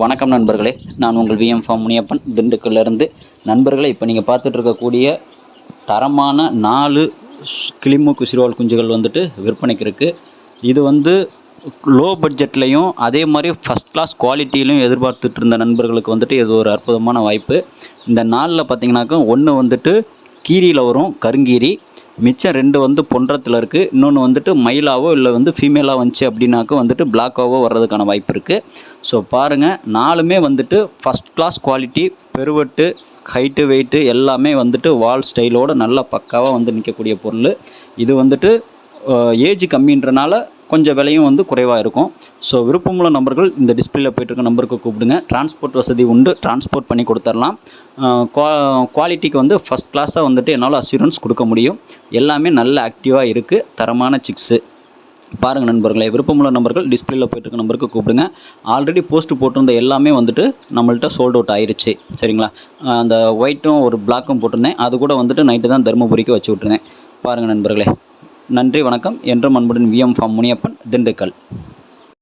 வணக்கம் நண்பர்களே. நான் உங்கள் விஎம் ஃபார்ம் முனியப்பன். திண்டுக்கல்லிருந்து நண்பர்களே இப்போ நீங்கள் பார்த்துட்டு இருக்கக்கூடிய தரமான நாலு ஸ்- கிளிமூக்கு குஞ்சுகள் வந்துட்டு விற்பனைக்கு இருக்குது இது வந்து லோ பட்ஜெட்லேயும் அதே மாதிரி ஃபஸ்ட் கிளாஸ் குவாலிட்டியிலையும் எதிர்பார்த்துட்டு இருந்த நண்பர்களுக்கு வந்துட்டு இது ஒரு அற்புதமான வாய்ப்பு. இந்த நாளில் பார்த்தீங்கன்னாக்கா ஒன்று வந்துட்டு கீரியில் வரும் கருங்கீரி மிச்சம் ரெண்டு வந்து பொன்றத்தில் இருக்குது இன்னொன்று வந்துட்டு மயிலாவோ இல்லை வந்து ஃபீமேலாக வந்துச்சு அப்படின்னாக்கா வந்துட்டு பிளாக்காவோ வர்றதுக்கான வாய்ப்பு இருக்குது ஸோ பாருங்கள் நாலுமே வந்துட்டு ஃபஸ்ட் கிளாஸ் குவாலிட்டி பெருவெட்டு ஹைட்டு வெயிட்டு எல்லாமே வந்துட்டு வால் ஸ்டைலோடு நல்லா பக்காவாக வந்து நிற்கக்கூடிய பொருள். இது வந்துட்டு ஏஜ் கம்மின்றனால கொஞ்சம் விலையும் வந்து குறைவாக இருக்கும். ஸோ விருப்பமுள்ள நம்பர்கள் இந்த டிஸ்பிளேல போயிட்டுருக்க நம்பருக்கு கூப்பிடுங்க. டிரான்ஸ்போர்ட் வசதி உண்டு. டிரான்ஸ்போர்ட் பண்ணி கொடுத்துடலாம் குவாலிட்டிக்கு வந்து ஃபஸ்ட் கிளாஸாக வந்துட்டு என்னால் அசூரன்ஸ் கொடுக்க முடியும். எல்லாமே நல்ல ஆக்டிவாக இருக்குது தரமான சிக்ஸு பாருங்கள் நண்பர்களே விருப்பமுள்ள நம்பர்கள் டிஸ்பிளேல போயிட்டு இருக்க நம்பருக்கு கூப்பிடுங்க. ஆல்ரெடி போஸ்ட் போட்டிருந்த எல்லாமே வந்துட்டு நம்மள்ட்ட சோல்ட் அவுட் ஆயிடுச்சு சரிங்களா? அந்த ஒயிட்டும் ஒரு பிளாக்கும் போட்டிருந்தேன். அது கூட வந்துட்டு நைட்டு தான் தருமபுரிக்கு வச்சு விட்ருந்தேன் பாருங்கள் நண்பர்களே. நன்றி வணக்கம். என்றும் அன்புடன் விஎம் ஃபார்ம் முனியப்பன் திண்டுக்கல்.